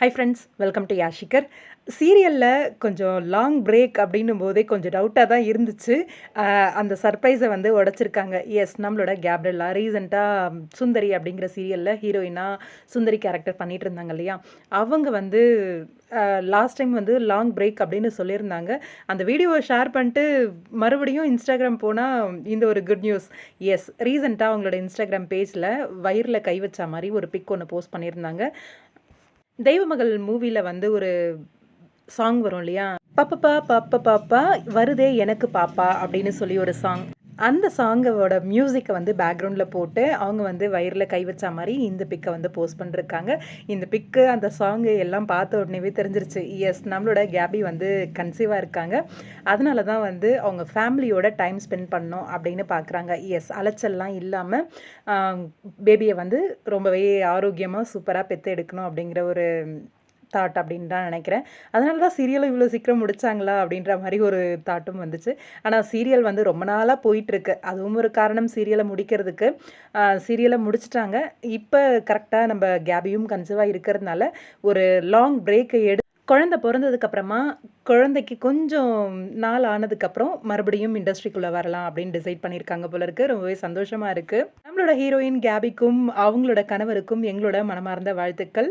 High friends welcome to யாஷிகர் சீரியலில் கொஞ்சம் லாங் பிரேக் அப்படின்னும் போதே கொஞ்சம் டவுட்டாக தான் இருந்துச்சு. அந்த சர்ப்ரைஸை வந்து உடச்சிருக்காங்க. எஸ் நம்மளோட கேப்ரில்லா ரீசெண்டாக சுந்தரி அப்படிங்கிற சீரியலில் ஹீரோயினாக சுந்தரி கேரக்டர் பண்ணிகிட்டு இருந்தாங்க இல்லையா? அவங்க வந்து லாஸ்ட் டைம் வந்து லாங் பிரேக் அப்படின்னு சொல்லியிருந்தாங்க. அந்த வீடியோவை ஷேர் பண்ணிட்டு மறுபடியும் இன்ஸ்டாகிராம் போனால் இந்த ஒரு குட் நியூஸ் எஸ் ரீசெண்டாக அவங்களோட இன்ஸ்டாகிராம் பேஜில் வயிறில் கை வச்ச மாதிரி ஒரு பிக் ஒன்று போஸ்ட் பண்ணியிருந்தாங்க. தெய்வமகள் மூவியில் வந்து ஒரு சாங் வரும் இல்லையா? பாப்பப்பா பாப்பா பாப்பா வருதே எனக்கு பாப்பா அப்படின்னு சொல்லி ஒரு சாங் அந்த சாங்கோட மியூசிக்கை வந்து பேக்ரவுண்டில் போட்டு அவங்க வந்து வயிறில் கை வச்ச மாதிரி இந்த பிக்கை வந்து போஸ்ட் பண்ணிருக்காங்க. இந்த பிக்கு அந்த சாங்கு எல்லாம் பார்த்த உடனேவே தெரிஞ்சிருச்சு. எஸ் நம்மளோட கேபி வந்து கன்சீவாக இருக்காங்க. அதனால தான் வந்து அவங்க ஃபேமிலியோட டைம் ஸ்பெண்ட் பண்ணோம் அப்படின்னு பார்க்குறாங்க எஸ் அலைச்சல்லாம் இல்லாமல் பேபியை வந்து ரொம்பவே ஆரோக்கியமாக சூப்பராக பெற்று எடுக்கணும் அப்படிங்கிற ஒரு தாட் அப்படின்னு தான் நினைக்கிறேன். அதனால தான் சீரியலும் இவ்வளோ சீக்கிரம் முடிச்சாங்களா அப்படின்ற மாதிரி ஒரு தாட்டும் வந்துச்சு. ஆனால் சீரியல் வந்து ரொம்ப நாளாக போயிட்டுருக்கு. அதுவும் ஒரு காரணம் சீரியலை முடிக்கிறதுக்கு. சீரியலை முடிச்சிட்டாங்க. இப்போ கரெக்டாக நம்ம கேபியும் கன்சீவாக இருக்கிறதுனால ஒரு லாங் பிரேக்கை எடு குழந்தை பிறந்ததுக்கப்புறமா குழந்தைக்கு கொஞ்சம் நாள் ஆனதுக்கப்புறம் மறுபடியும் இண்டஸ்ட்ரிக்குள்ளே வரலாம் அப்படின்னு டிசைட் பண்ணியிருக்காங்க போல இருக்கு. ரொம்பவே சந்தோஷமாக இருக்குது நம்மளோட ஹீரோயின் கேபிக்கும் அவங்களோட கணவருக்கும் எங்களோட மனமார்ந்த வாழ்த்துக்கள்.